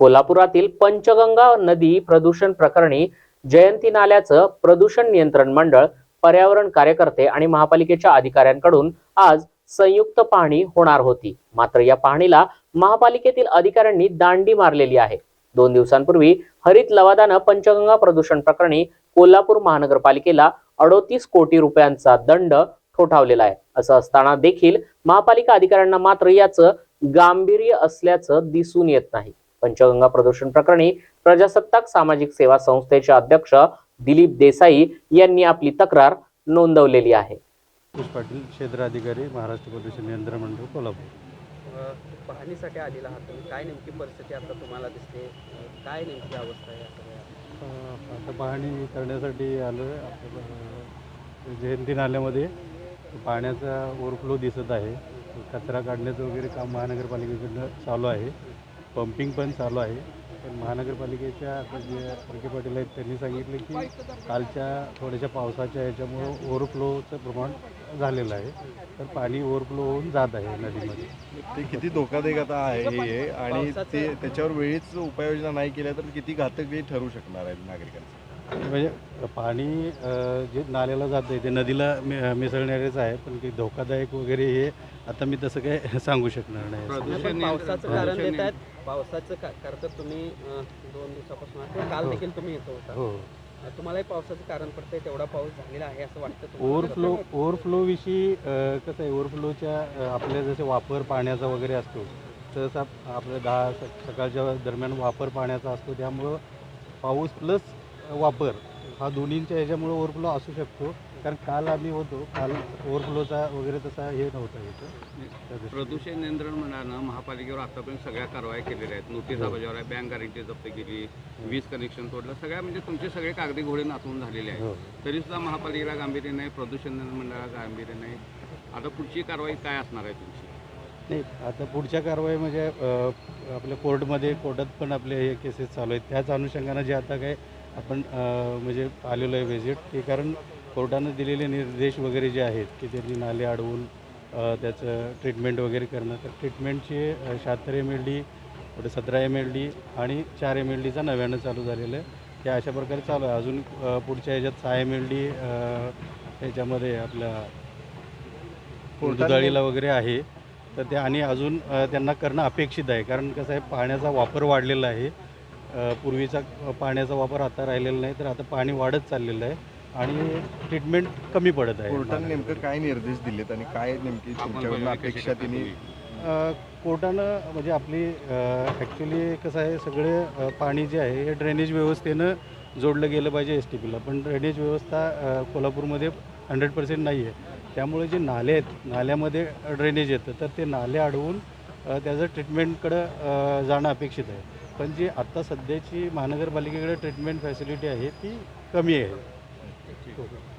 कोल्हापुरातील पंचगंगा नदी प्रदूषण प्रकरणी जयंती नाल्याचं प्रदूषण नियंत्रण मंडळ पर्यावरण कार्यकर्ते आणि महापालिकेच्या अधिकाऱ्यांकडून आज संयुक्त पाहणी होणार होती. मात्र या पाहणीला महापालिकेतील अधिकाऱ्यांनी दांडी मारलेली आहे. दोन दिवसांपूर्वी हरित लवादानं पंचगंगा प्रदूषण प्रकरणी कोल्हापूर महानगरपालिकेला अडोतीस कोटी रुपयांचा दंड ठोठावलेला आहे. असं असताना देखील महापालिका अधिकाऱ्यांना मात्र याचं गांभीर्य असल्याचं दिसून येत नाही. पंचगंगा प्रदूषण प्रकरणी प्रजासत्ताक सामाजिक सेवा संस्थेचे अध्यक्ष दिलीप देसाई यांनी आपली तक्रार नोंदवलेली आहे. पाटील क्षेत्र अधिकारी महाराष्ट्र प्रदूषण नियंत्रण मंडळ कोल्हापूर. पाहणीसाठी आलेला आहात तुम्ही. काय नेमकी परिस्थिती आता तुम्हाला दिसते? काय नेमकी अवस्था आहे या सगळ्या? अं, आता पाहणी करण्यासाठी आलो आहे जयंती नाल्यामध्ये पाण्याचा ओव्हरफ्लो दिसत आहे. कचरा काढण्याचं वगैरे काम महानगरपालिकेकडनं चालू आहे. पंपिंग पण चालू आहे. पण महानगरपालिकेच्या आता जे फडके पाटील आहेत त्यांनी सांगितलं की कालच्या थोड्याशा पावसाच्या ह्याच्यामुळं ओव्हरफ्लोचं प्रमाण झालेलं आहे. तर पाणी ओव्हरफ्लो होऊन जात आहे नदीमध्ये. ते किती धोकादायक आता आहे हे आणि ते त्याच्यावर वेळीच उपाययोजना नाही केल्या तर किती घातक ठरू शकणार आहे नागरिकांचं? म्हणजे पाणी जे नाल्याला जातं आहे ते नदीला मि मिसळणारेच आहे पण काही धोकादायक वगैरे हे आता मी तसं काय सांगू शकणार नाही. पावसाचं कारण देत आहेत पावसाचं का कारण तर तुम्ही अ, दोन दिवसापासून किंवा काल हो. देखील तुम्ही येतो होता. हो. अ, तुम्हालाही पावसाचं कारण पडतंय तेवढा पाऊस झालेला आहे असं वाटतं तुम्हाला? ओव्हरफ्लो ओव्हरफ्लोविषयी अ, कसं आहे ओव्हरफ्लोच्या अ, आपल्या जसे वापर पाण्याचा वगैरे असतो तसं आप- आपल्या दहा स- सकाळच्या दरम्यान वापर पाण्याचा असतो त्यामुळं पाऊस प्लस वापर हा दोन्हींच्या ह्याच्यामुळं ओव्हरफ्लो असू शकतो. कारण काल आम्ही होतो काल ओव्हरफ्लोचा वगैरे तसा हे नव्हता इथं. प्रदूषण नियंत्रण मंडळानं महापालिकेवर आतापर्यंत सगळ्या कारवाई केलेल्या आहेत. नोटिसा हो. बजावल्या बँक गॅरंटी जप्त केली वीज कनेक्शन तोडलं सगळ्या म्हणजे तुमचे सगळे कागदी घोडे नाचवून झालेले आहेत. हो. तरी सुद्धा महापालिकेला गांभीर्य नाही प्रदूषण नियंत्रण मंडळाला गांभीर्य नाही. आता पुढची कारवाई काय असणार आहे तुमची? नाही आता पुढच्या कारवाई म्हणजे आपल्या कोर्टमध्ये कोर्टात पण आपले हे केसेस चालू आहेत. त्याच अनुषंगानं जे आता काय आपण म्हणजे आलेलो आहे व्हिजिट ते कारण कोर्टानं दिलेले निर्देश वगैरे जे आहेत की त्यांनी नाले अडवून त्याचं ट्रीटमेंट वगैरे करणं तर ट्रीटमेंटचे शहात्तर एम एल डी पुढे सतरा एम एल डी आणि चार एम एल डीचा नव्यानं चालू झालेलं आहे. ते अशा प्रकारे चालू आहे. अजून पुढच्या ह्याच्यात सहा एम एल डी ह्याच्यामध्ये आपल्या दुधाळीला वगैरे आहे. तर ते आणि अजून त्यांना करणं अपेक्षित आहे. कारण कसं आहे पाण्याचा वापर वाढलेला आहे. पूर्वीचा पाण्याचा वापर आता राहिलेला नाही तर आता पाणी वाढत चाललेलं आहे आणि ट्रीटमेंट कमी पडत आहे. कोर्टाने नेमकं काय निर्देश दिलेत आणि काय नेमकी तुमच्याकडून अपेक्षा तिने कोर्टानं म्हणजे आपली ॲक्च्युली कसं आहे सगळे पाणी जे आहे हे ड्रेनेज व्यवस्थेनं जोडलं गेलं पाहिजे एस टी पीला पण ड्रेनेज व्यवस्था कोल्हापूरमध्ये हंड्रेड पर्सेंट नाही आहे. त्यामुळे जे नाले आहेत नाल्यामध्ये ड्रेनेज येतं तर ते नाले अडवून त्याचं ट्रीटमेंटकडं जाणं अपेक्षित आहे. पण जी आत्ता सध्याची महानगरपालिकेकडे ट्रीटमेंट फॅसिलिटी आहे ती कमी आहे.